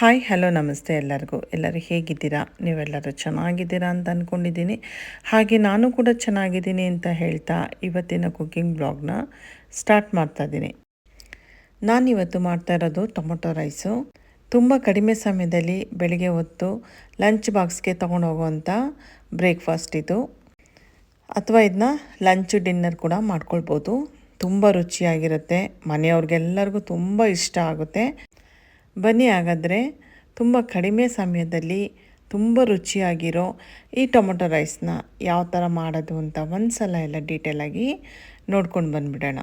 Hi hello ನಮಸ್ತೆ ಎಲ್ಲರಿಗೂ. ಎಲ್ಲರೂ ಹೇಗಿದ್ದೀರಾ? ನೀವೆಲ್ಲರೂ ಚೆನ್ನಾಗಿದ್ದೀರಾ ಅಂತ ಅಂದ್ಕೊಂಡಿದ್ದೀನಿ ಹಾಗೆ ನಾನು ಕೂಡ ಚೆನ್ನಾಗಿದ್ದೀನಿ ಅಂತ ಹೇಳ್ತಾ ಇವತ್ತಿನ ಕುಕ್ಕಿಂಗ್ ಬ್ಲಾಗ್ನ ಸ್ಟಾರ್ಟ್ ಮಾಡ್ತಾ ಇದ್ದೀನಿ. ನಾನಿವತ್ತು ಮಾಡ್ತಾ ಇರೋದು ಟೊಮೊಟೊ ರೈಸು. ತುಂಬ ಕಡಿಮೆ ಸಮಯದಲ್ಲಿ ಬೆಳಿಗ್ಗೆ ಹೊತ್ತು ಲಂಚ್ ಬಾಕ್ಸ್ಗೆ ತೊಗೊಂಡು ಹೋಗುವಂಥ ಬ್ರೇಕ್ಫಾಸ್ಟ್ ಇದು. ಅಥವಾ ಇದನ್ನ ಲಂಚ್, ಡಿನ್ನರ್ ಕೂಡ ಮಾಡ್ಕೊಳ್ಬೋದು. ತುಂಬ ರುಚಿಯಾಗಿರುತ್ತೆ. ಮನೆಯವ್ರಿಗೆಲ್ಲರಿಗೂ ತುಂಬ ಇಷ್ಟ ಆಗುತ್ತೆ. ಬನ್ನಿ ಹಾಗಾದರೆ ತುಂಬ ಕಡಿಮೆ ಸಮಯದಲ್ಲಿ ತುಂಬ ರುಚಿಯಾಗಿರೋ ಈ ಟೊಮೊಟೊ ರೈಸ್ನ ಯಾವ ಥರ ಮಾಡೋದು ಅಂತ ಒಂದು ಸಲ ಎಲ್ಲ ಡೀಟೇಲಾಗಿ ನೋಡ್ಕೊಂಡು ಬಂದುಬಿಡೋಣ.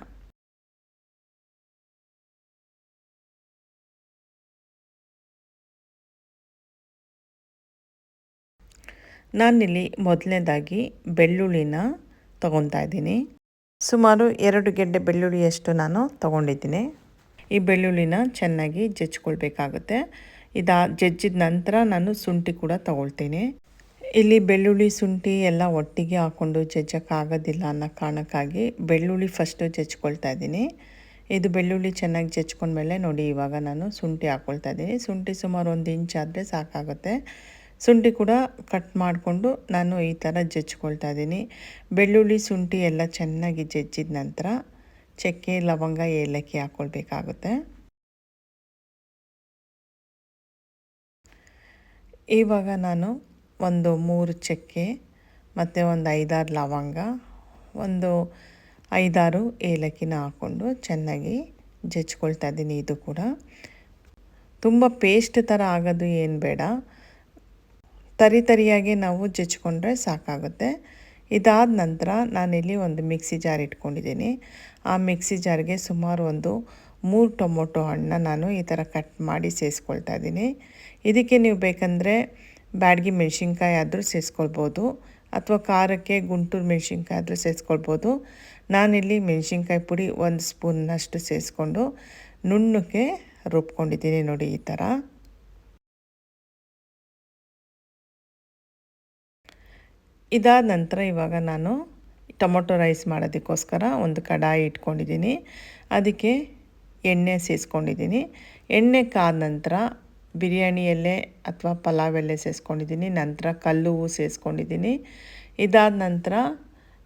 ನಾನಿಲ್ಲಿ ಮೊದಲನೇದಾಗಿ ಬೆಳ್ಳುಳ್ಳಿನ ತಗೊತಾ ಇದ್ದೀನಿ. ಸುಮಾರು ಎರಡು ಗೆಡ್ಡೆ ಬೆಳ್ಳುಳ್ಳಿಯಷ್ಟು ನಾನು ತೊಗೊಂಡಿದ್ದೀನಿ. ಈ ಬೆಳ್ಳುಳ್ಳಿನ ಚೆನ್ನಾಗಿ ಜಜ್ಕೊಳ್ಬೇಕಾಗುತ್ತೆ ಇದ ಜಜ್ಜಿದ ನಂತರ ನಾನು ಶುಂಠಿ ಕೂಡ ತಗೊಳ್ತೀನಿ. ಇಲ್ಲಿ ಬೆಳ್ಳುಳ್ಳಿ, ಶುಂಠಿ ಎಲ್ಲ ಒಟ್ಟಿಗೆ ಹಾಕ್ಕೊಂಡು ಜಜ್ಜಕ್ಕಾಗೋದಿಲ್ಲ ಅನ್ನೋ ಕಾರಣಕ್ಕಾಗಿ ಬೆಳ್ಳುಳ್ಳಿ ಫಸ್ಟು ಜಜ್ಕೊಳ್ತಾ ಇದ್ದೀನಿ. ಇದು ಬೆಳ್ಳುಳ್ಳಿ ಚೆನ್ನಾಗಿ ಜಜ್ಕೊಂಡ್ಮೇಲೆ ನೋಡಿ, ಇವಾಗ ನಾನು ಶುಂಠಿ ಹಾಕ್ಕೊಳ್ತಾ ಇದ್ದೀನಿ. ಶುಂಠಿ ಸುಮಾರು ಒಂದು ಇಂಚ್ ಆದರೆ ಸಾಕಾಗುತ್ತೆ. ಶುಂಠಿ ಕೂಡ ಕಟ್ ಮಾಡಿಕೊಂಡು ನಾನು ಈ ಥರ ಜಜ್ಕೊಳ್ತಾ ಇದ್ದೀನಿ. ಬೆಳ್ಳುಳ್ಳಿ, ಶುಂಠಿ ಎಲ್ಲ ಚೆನ್ನಾಗಿ ಜಜ್ಜಿದ ನಂತರ ಚಕ್ಕೆ, ಲವಂಗ, ಏಲಕ್ಕಿ ಹಾಕ್ಕೊಳ್ಬೇಕಾಗುತ್ತೆ ಇವಾಗ ನಾನು ಒಂದು ಮೂರು ಚಕ್ಕೆ ಮತ್ತು ಒಂದು ಐದಾರು ಲವಂಗ, ಒಂದು ಐದಾರು ಏಲಕ್ಕಿನ ಹಾಕ್ಕೊಂಡು ಚೆನ್ನಾಗಿ ಜಜ್ಕೊಳ್ತಾ ಇದ್ದೀನಿ ಇದು ಕೂಡ. ತುಂಬ ಪೇಸ್ಟ್ ಥರ ಆಗೋದು ಏನು ಬೇಡ. ತರಿ ತರಿಯಾಗಿ ನಾವು ಜಜ್ಕೊಂಡ್ರೆ ಸಾಕಾಗುತ್ತೆ. ಇದಾದ ನಂತರ ನಾನಿಲ್ಲಿ ಒಂದು ಮಿಕ್ಸಿ ಜಾರ್ ಇಟ್ಕೊಂಡಿದ್ದೀನಿ. ಆ ಮಿಕ್ಸಿ ಜಾರ್ಗೆ ಸುಮಾರು ಒಂದು ಮೂರು ಟೊಮೊಟೊ ಹಣ್ಣನ್ನ ನಾನು ಈ ಥರ ಕಟ್ ಮಾಡಿ ಸೇರಿಸ್ಕೊಳ್ತಾ ಇದ್ದೀನಿ. ಇದಕ್ಕೆ ನೀವು ಬೇಕಂದರೆ ಬ್ಯಾಡ್ಗಿ ಮೆಣಸಿನ್ಕಾಯಿ ಆದರೂ ಸೇರಿಸ್ಕೊಳ್ಬೋದು ಅಥವಾ ಖಾರಕ್ಕೆ ಗುಂಟೂರು ಮೆಣಸಿನ್ಕಾಯಿ ಆದರೂ ಸೇರಿಸ್ಕೊಳ್ಬೋದು ನಾನಿಲ್ಲಿ ಮೆಣಸಿನ್ಕಾಯಿ ಪುಡಿ ಒಂದು ಸ್ಪೂನ್ನಷ್ಟು ಸೇರಿಸ್ಕೊಂಡು ನುಣ್ಣಕ್ಕೆ ರುಬ್ಕೊಂಡಿದ್ದೀನಿ ನೋಡಿ ಈ ಥರ. ಇದಾದ ನಂತರ ಇವಾಗ ನಾನು ಟೊಮೊಟೊ ರೈಸ್ ಮಾಡೋದಕ್ಕೋಸ್ಕರ ಒಂದು ಕಡಾಯಿ ಇಟ್ಕೊಂಡಿದ್ದೀನಿ. ಅದಕ್ಕೆ ಎಣ್ಣೆ ಸೇರಿಸ್ಕೊಂಡಿದ್ದೀನಿ ಎಣ್ಣೆ ಕಾದ ನಂತರ ಬಿರಿಯಾನಿ ಅಥವಾ ಪಲಾವ್ ಎಲೆ ಸೇರಿಸ್ಕೊಂಡಿದ್ದೀನಿ ನಂತರ ಕಲ್ಲು ಹೂವು ಸೇರಿಸ್ಕೊಂಡಿದ್ದೀನಿ ಇದಾದ ನಂತರ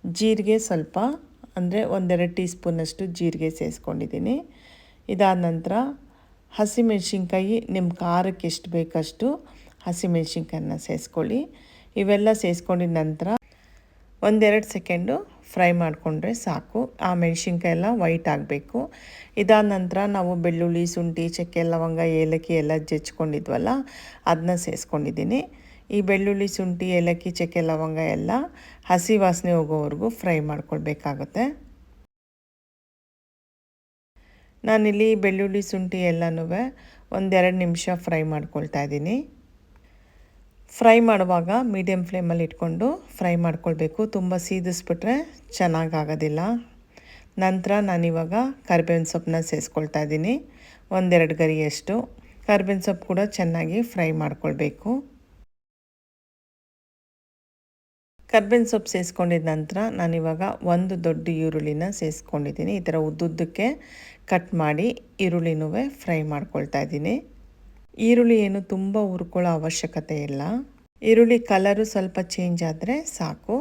ಜೀರಿಗೆ ಸ್ವಲ್ಪ, ಅಂದರೆ ಒಂದೆರಡು ಟೀ ಸ್ಪೂನಷ್ಟು ಜೀರಿಗೆ ಸೇರಿಸ್ಕೊಂಡಿದ್ದೀನಿ ಇದಾದ ನಂತರ ಹಸಿಮೆಣ್ಸಿನ್ಕಾಯಿ ನಿಮ್ಮ ಖಾರಕ್ಕೆ ಎಷ್ಟು ಬೇಕಷ್ಟು ಹಸಿಮೆಣ್ಸಿನ್ಕಾಯನ್ನ ಸೇರಿಸ್ಕೊಳ್ಳಿ ಇವೆಲ್ಲ ಸೇರಿಸ್ಕೊಂಡಿದ ನಂತರ ಒಂದೆರಡು ಸೆಕೆಂಡು ಫ್ರೈ ಮಾಡಿಕೊಂಡ್ರೆ ಸಾಕು. ಆ ಮೆಣಸಿನ್ಕಾಯಿ ಎಲ್ಲ ವೈಟ್ ಆಗಬೇಕು. ಇದಾದ ನಂತರ ನಾವು ಬೆಳ್ಳುಳ್ಳಿ, ಶುಂಠಿ, ಚಕ್ಕೆ, ಲವಂಗ, ಏಲಕ್ಕಿ ಎಲ್ಲ ಜಜ್ಕೊಂಡಿದ್ವಲ್ಲ ಅದನ್ನ ಸೇರಿಸ್ಕೊಂಡಿದ್ದೀನಿ ಈ ಬೆಳ್ಳುಳ್ಳಿ, ಶುಂಠಿ, ಏಲಕ್ಕಿ, ಚಕ್ಕೆ, ಲವಂಗ ಎಲ್ಲ ಹಸಿ ವಾಸನೆ ಹೋಗೋವರೆಗೂ ಫ್ರೈ ಮಾಡ್ಕೊಳ್ಬೇಕಾಗುತ್ತೆ. ನಾನಿಲ್ಲಿ ಬೆಳ್ಳುಳ್ಳಿ, ಶುಂಠಿ ಎಲ್ಲನೂ ಒಂದೆರಡು ನಿಮಿಷ ಫ್ರೈ ಮಾಡ್ಕೊಳ್ತಾ ಇದ್ದೀನಿ. ಫ್ರೈ ಮಾಡುವಾಗ ಮೀಡಿಯಮ್ ಫ್ಲೇಮಲ್ಲಿ ಇಟ್ಕೊಂಡು ಫ್ರೈ ಮಾಡ್ಕೊಳ್ಬೇಕು. ತುಂಬ ಸೀದಿಸ್ಬಿಟ್ರೆ ಚೆನ್ನಾಗಾಗೋದಿಲ್ಲ. ನಂತರ ನಾನಿವಾಗ ಕರ್ಬೇವಿನ ಸೊಪ್ಪನ್ನ ಸೇರಿಸ್ಕೊಳ್ತಾ ಇದ್ದೀನಿ. ಒಂದೆರಡು ಗರಿಯಷ್ಟು. ಕರ್ಬೇವಿನ ಸೊಪ್ಪು ಕೂಡ ಚೆನ್ನಾಗಿ ಫ್ರೈ ಮಾಡ್ಕೊಳ್ಬೇಕು. ಕರ್ಬೇವಿನ ಸೊಪ್ಪು ಸೇರಿಸ್ಕೊಂಡಿದ ನಂತರ ನಾನಿವಾಗ ಒಂದು ದೊಡ್ಡ ಈರುಳ್ಳಿನ ಸೇರಿಸ್ಕೊಂಡಿದ್ದೀನಿ ಈ ಥರ ಉದ್ದುದ್ದಕ್ಕೆ ಕಟ್ ಮಾಡಿ ಈರುಳ್ಳಿನೂ ಫ್ರೈ ಮಾಡ್ಕೊಳ್ತಾ ಇದ್ದೀನಿ. ಈರುಳ್ಳಿ ಏನು ತುಂಬ ಹುರ್ಕೊಳ್ಳೋ ಅವಶ್ಯಕತೆ ಇಲ್ಲ. ಈರುಳ್ಳಿ ಕಲರು ಸ್ವಲ್ಪ ಚೇಂಜ್ ಆದರೆ ಸಾಕು.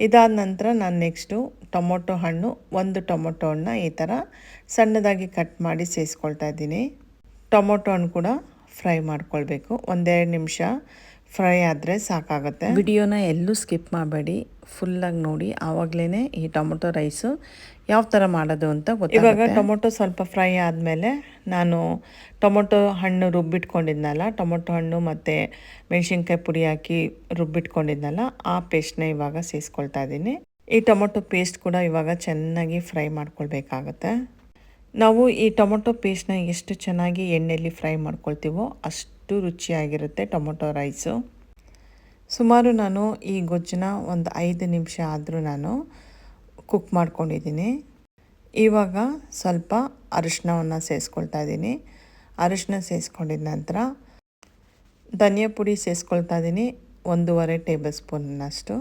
ಇದಾದ ನಂತರ ನಾನು ನೆಕ್ಸ್ಟು ಟೊಮೊಟೊ ಹಣ್ಣು, ಒಂದು ಟೊಮೊಟೊ ಹಣ್ಣು ಈ ಥರ ಸಣ್ಣದಾಗಿ ಕಟ್ ಮಾಡಿ ಸೇರಿಸ್ಕೊಳ್ತಾ ಇದ್ದೀನಿ. ಟೊಮೊಟೊ ಹಣ್ಣು ಕೂಡ ಫ್ರೈ ಮಾಡ್ಕೊಳ್ಬೇಕು. ಒಂದೆರಡು ನಿಮಿಷ ಫ್ರೈ ಆದರೆ ಸಾಕಾಗುತ್ತೆ. ವಿಡಿಯೋನ ಎಲ್ಲೂ ಸ್ಕಿಪ್ ಮಾಡಬೇಡಿ. ಫುಲ್ಲಾಗಿ ನೋಡಿ. ಆವಾಗಲೇ ಈ ಟೊಮೊಟೊ ರೈಸು ಯಾವ ಥರ ಮಾಡೋದು ಅಂತ ಗೊತ್ತು ಇವಾಗ ಟೊಮೊಟೊ ಸ್ವಲ್ಪ ಫ್ರೈ ಆದಮೇಲೆ ನಾನು ಟೊಮೊಟೊ ಹಣ್ಣು ರುಬ್ಬಿಟ್ಕೊಂಡಿದ್ನಲ್ಲ ಟೊಮೊಟೊ ಹಣ್ಣು ಮತ್ತು ಮೆಣಸಿನ್ಕಾಯಿ ಪುಡಿ ಹಾಕಿ ರುಬ್ಬಿಟ್ಕೊಂಡಿದ್ನಲ್ಲ ಆ ಪೇಸ್ಟ್ನ ಇವಾಗ ಸೇರಿಸ್ಕೊಳ್ತಾ ಇದ್ದೀನಿ. ಈ ಟೊಮೊಟೊ ಪೇಸ್ಟ್ ಕೂಡ ಇವಾಗ ಚೆನ್ನಾಗಿ ಫ್ರೈ ಮಾಡ್ಕೊಳ್ಬೇಕಾಗತ್ತೆ. ನಾವು ಈ ಟೊಮೊಟೊ ಪೇಸ್ಟ್ನ ಎಷ್ಟು ಚೆನ್ನಾಗಿ ಎಣ್ಣೆಯಲ್ಲಿ ಫ್ರೈ ಮಾಡ್ಕೊಳ್ತೀವೋ ಅಷ್ಟು ರುಚಿಯಾಗಿರುತ್ತೆ ಟೊಮೊಟೊ ರೈಸು. ಸುಮಾರು ನಾನು ಈ ಗೊಜ್ಜನ್ನ ಒಂದು ಐದು ನಿಮಿಷ ಆದರೂ ನಾನು ಕುಕ್ ಮಾಡ್ಕೊಂಡಿದ್ದೀನಿ. ಇವಾಗ ಸ್ವಲ್ಪ ಅರಿಶಿನವನ್ನು ಸೇರಿಸ್ಕೊಳ್ತಾ ಇದ್ದೀನಿ. ಅರಿಶಿನ ಸೇರಿಸ್ಕೊಂಡಿದ ನಂತರ ಧನಿಯಾ ಪುಡಿ ಸೇರಿಸ್ಕೊಳ್ತಾ ಇದ್ದೀನಿ, ಒಂದೂವರೆ ಟೇಬಲ್ ಸ್ಪೂನ್ನಷ್ಟು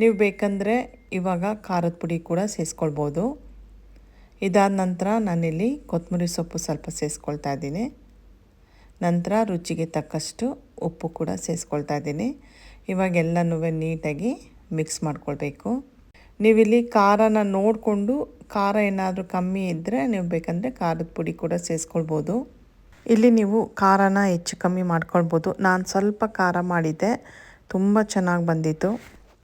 ನೀವು ಬೇಕಂದರೆ ಇವಾಗ ಖಾರದ ಪುಡಿ ಕೂಡ ಸೇರಿಸ್ಕೊಳ್ಬೋದು ಇದಾದ ನಂತರ ನಾನಿಲ್ಲಿ ಕೊತ್ತಂಬರಿ ಸೊಪ್ಪು ಸ್ವಲ್ಪ ಸೇರಿಸ್ಕೊಳ್ತಾ ಇದ್ದೀನಿ. ನಂತರ ರುಚಿಗೆ ತಕ್ಕಷ್ಟು ಉಪ್ಪು ಕೂಡ ಸೇರಿಸ್ಕೊಳ್ತಾ ಇದ್ದೀನಿ. ಇವಾಗ ಎಲ್ಲನೂ ನೀಟಾಗಿ ಮಿಕ್ಸ್ ಮಾಡ್ಕೊಳ್ಬೇಕು. ನೀವಿಲ್ಲಿ ಖಾರನ ನೋಡಿಕೊಂಡು ಖಾರ ಏನಾದರೂ ಕಮ್ಮಿ ಇದ್ದರೆ ನೀವು ಬೇಕಂದರೆ ಖಾರದ ಪುಡಿ ಕೂಡ ಸೇರಿಸ್ಕೊಳ್ಬೋದು. ಇಲ್ಲಿ ನೀವು ಖಾರನ ಹೆಚ್ಚು ಕಮ್ಮಿ ಮಾಡ್ಕೊಳ್ಬೋದು. ನಾನು ಸ್ವಲ್ಪ ಖಾರ ಮಾಡಿದ್ದೆ. ತುಂಬ ಚೆನ್ನಾಗಿ ಬಂದಿತ್ತು.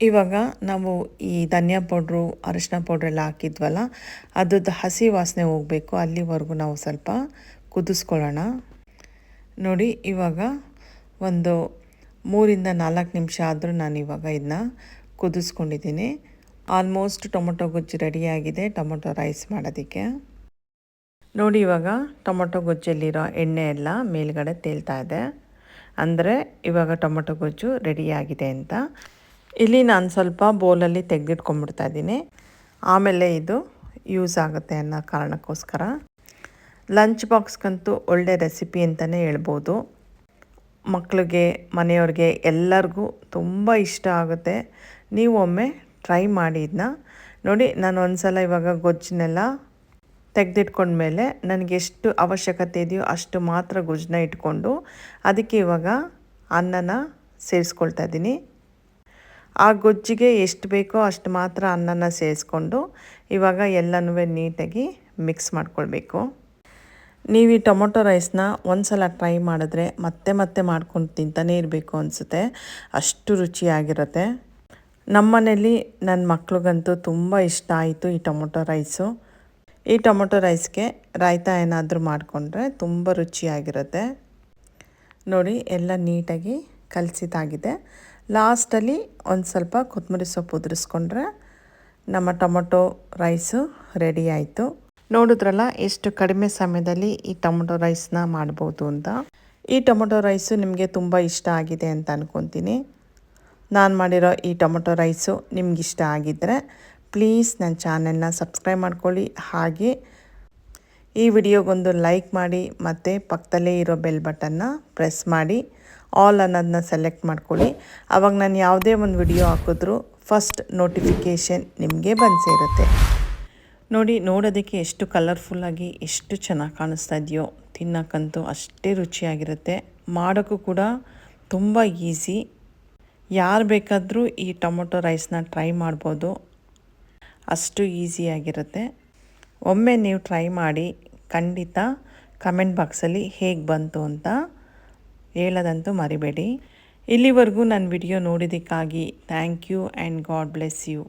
ಇವಾಗ ನಾವು ಈ ಧನಿಯಾ ಪೌಡ್ರು ಅರಿಶಿನ ಪೌಡ್ರೆಲ್ಲ ಹಾಕಿದ್ವಲ್ಲ, ಅದ್ರದ್ದು ಹಸಿ ವಾಸನೆ ಹೋಗಬೇಕು. ಅಲ್ಲಿವರೆಗೂ ನಾವು ಸ್ವಲ್ಪ ಕುದಿಸ್ಕೊಳ್ಳೋಣ. ನೋಡಿ, ಇವಾಗ ಒಂದು ಮೂರಿಂದ ನಾಲ್ಕು ನಿಮಿಷ ಆದರೂ ನಾನು ಇವಾಗ ಇದನ್ನ ಕುದಿಸ್ಕೊಂಡಿದ್ದೀನಿ. ಆಲ್ಮೋಸ್ಟ್ ಟೊಮೊಟೊ ಗೊಜ್ಜು ರೆಡಿಯಾಗಿದೆ ಟೊಮೊಟೊ ರೈಸ್ ಮಾಡೋದಕ್ಕೆ. ನೋಡಿ, ಇವಾಗ ಟೊಮೊಟೊ ಗೊಜ್ಜಲ್ಲಿರೋ ಎಣ್ಣೆ ಎಲ್ಲ ಮೇಲ್ಗಡೆ ತೇಲ್ತಾ ಇದೆ. ಅಂದರೆ, ಇವಾಗ ಟೊಮೊಟೊ ಗೊಜ್ಜು ರೆಡಿಯಾಗಿದೆ ಅಂತ. ಇಲ್ಲಿ ನಾನು ಸ್ವಲ್ಪ ಬೌಲಲ್ಲಿ ತೆಗೆದಿಟ್ಕೊಂಡ್ಬಿಡ್ತಾ ಇದ್ದೀನಿ. ಆಮೇಲೆ ಇದು ಯೂಸ್ ಆಗುತ್ತೆ ಅನ್ನೋ ಕಾರಣಕ್ಕೋಸ್ಕರ. ಲಂಚ್ ಬಾಕ್ಸ್ಗಂತೂ ಒಳ್ಳೆ ರೆಸಿಪಿ ಅಂತಲೇ ಹೇಳ್ಬೋದು. ಮಕ್ಕಳಿಗೆ ಮನೆಯವ್ರಿಗೆ ಎಲ್ಲರಿಗೂ ತುಂಬ ಇಷ್ಟ ಆಗುತ್ತೆ. ನೀವು ಒಮ್ಮೆ ಟ್ರೈ ಮಾಡಿ ಇದನ್ನ ನೋಡಿ, ನಾನು ಒಂದು ಸಲ ಇವಾಗ ಗೊಜ್ಜನ್ನೆಲ್ಲ ತೆಗೆದಿಟ್ಕೊಂಡ್ಮೇಲೆ ನನಗೆ ಎಷ್ಟು ಅವಶ್ಯಕತೆ ಇದೆಯೋ ಅಷ್ಟು ಮಾತ್ರ ಗೊಜ್ಜನ್ನ ಇಟ್ಕೊಂಡು ಅದಕ್ಕೆ ಇವಾಗ ಅನ್ನನ ಸೇರಿಸ್ಕೊಳ್ತಾ ಇದ್ದೀನಿ. ಆ ಗೊಜ್ಜಿಗೆ ಎಷ್ಟು ಬೇಕೋ ಅಷ್ಟು ಮಾತ್ರ ಅನ್ನನ ಸೇರಿಸ್ಕೊಂಡು ಇವಾಗ ಎಲ್ಲನೂ ನೀಟಾಗಿ ಮಿಕ್ಸ್ ಮಾಡ್ಕೊಳ್ಬೇಕು. ನೀವು ಈ ಟೊಮೊಟೊ ರೈಸ್ನ ಒಂದು ಸಲ ಟ್ರೈ ಮಾಡಿದ್ರೆ ಮತ್ತೆ ಮತ್ತೆ ಮಾಡ್ಕೊಂಡು ತಿಂತಾನೇ ಇರಬೇಕು ಅನಿಸುತ್ತೆ. ಅಷ್ಟು ರುಚಿಯಾಗಿರುತ್ತೆ. ನಮ್ಮ ಮನೇಲಿ ನನ್ನ ಮಕ್ಳಿಗಂತೂ ತುಂಬ ಇಷ್ಟ ಆಯಿತು ಈ ಟೊಮೊಟೊ ರೈಸು. ಈ ಟೊಮೊಟೊ ರೈಸ್ಗೆ ರಾಯ್ತ ಏನಾದರೂ ಮಾಡಿಕೊಂಡ್ರೆ ತುಂಬ ರುಚಿಯಾಗಿರುತ್ತೆ. ನೋಡಿ, ಎಲ್ಲ ನೀಟಾಗಿ ಕಲಸಿದಾಗಿದೆ ಲಾಸ್ಟಲ್ಲಿ ಒಂದು ಸ್ವಲ್ಪ ಕೊತ್ತಂಬರಿ ಸೊಪ್ಪು ಉದುರಿಸ್ಕೊಂಡ್ರೆ ನಮ್ಮ ಟೊಮೊಟೊ ರೈಸು ರೆಡಿ ಆಯಿತು. ನೋಡಿದ್ರಲ್ಲ, ಎಷ್ಟು ಕಡಿಮೆ ಸಮಯದಲ್ಲಿ ಈ ಟೊಮೊಟೊ ರೈಸ್ನ ಮಾಡ್ಬೋದು ಅಂತ. ಈ ಟೊಮೊಟೊ ರೈಸು ನಿಮಗೆ ತುಂಬ ಇಷ್ಟ ಆಗಿದೆ ಅಂತ ಅಂದ್ಕೊತೀನಿ ನಾನು ಮಾಡಿರೋ ಈ ಟೊಮೊಟೊ ರೈಸು ನಿಮ್ಗೆ ಇಷ್ಟ ಆಗಿದ್ದರೆ ಪ್ಲೀಸ್ ನನ್ನ ಚಾನೆಲ್ನ ಸಬ್ಸ್ಕ್ರೈಬ್ ಮಾಡ್ಕೊಳ್ಳಿ. ಹಾಗೆ, ಈ ವಿಡಿಯೋಗೊಂದು ಲೈಕ್ ಮಾಡಿ, ಮತ್ತು ಪಕ್ಕದಲ್ಲೇ ಇರೋ ಬೆಲ್ ಬಟನ್ನ ಪ್ರೆಸ್ ಮಾಡಿ, ಆಲ್ ಅನ್ನೋದನ್ನ ಸೆಲೆಕ್ಟ್ ಮಾಡ್ಕೊಳ್ಳಿ. ಅವಾಗ ನಾನು ಯಾವುದೇ ಒಂದು ವಿಡಿಯೋ ಹಾಕಿದ್ರೂ ಫಸ್ಟ್ ನೋಟಿಫಿಕೇಷನ್ ನಿಮಗೆ ಬಂದು ಸೇರುತ್ತೆ. ನೋಡಿ, ನೋಡೋದಕ್ಕೆ ಎಷ್ಟು ಕಲರ್ಫುಲ್ಲಾಗಿ ಎಷ್ಟು ಚೆನ್ನಾಗಿ ಕಾಣಿಸ್ತಾ ಇದೆಯೋ, ತಿನ್ನೋಕ್ಕಂತೂ ಅಷ್ಟೇ ರುಚಿಯಾಗಿರುತ್ತೆ. ಮಾಡೋಕ್ಕೂ ಕೂಡ ತುಂಬ ಈಸಿ ಯಾರು ಬೇಕಾದರೂ ಈ ಟೊಮೊಟೊ ರೈಸ್ನ ಟ್ರೈ ಮಾಡ್ಬೋದು. ಅಷ್ಟು ಈಸಿಯಾಗಿರುತ್ತೆ ಒಮ್ಮೆ ನೀವು ಟ್ರೈ ಮಾಡಿ, ಖಂಡಿತ ಕಮೆಂಟ್ ಬಾಕ್ಸಲ್ಲಿ ಹೇಗೆ ಬಂತು ಅಂತ ಹೇಳೋದಂತೂ ಮರಿಬೇಡಿ. ಇಲ್ಲಿವರೆಗೂ ನನ್ನ video ನೋಡಿದ್ದಕ್ಕಾಗಿ thank you and God bless you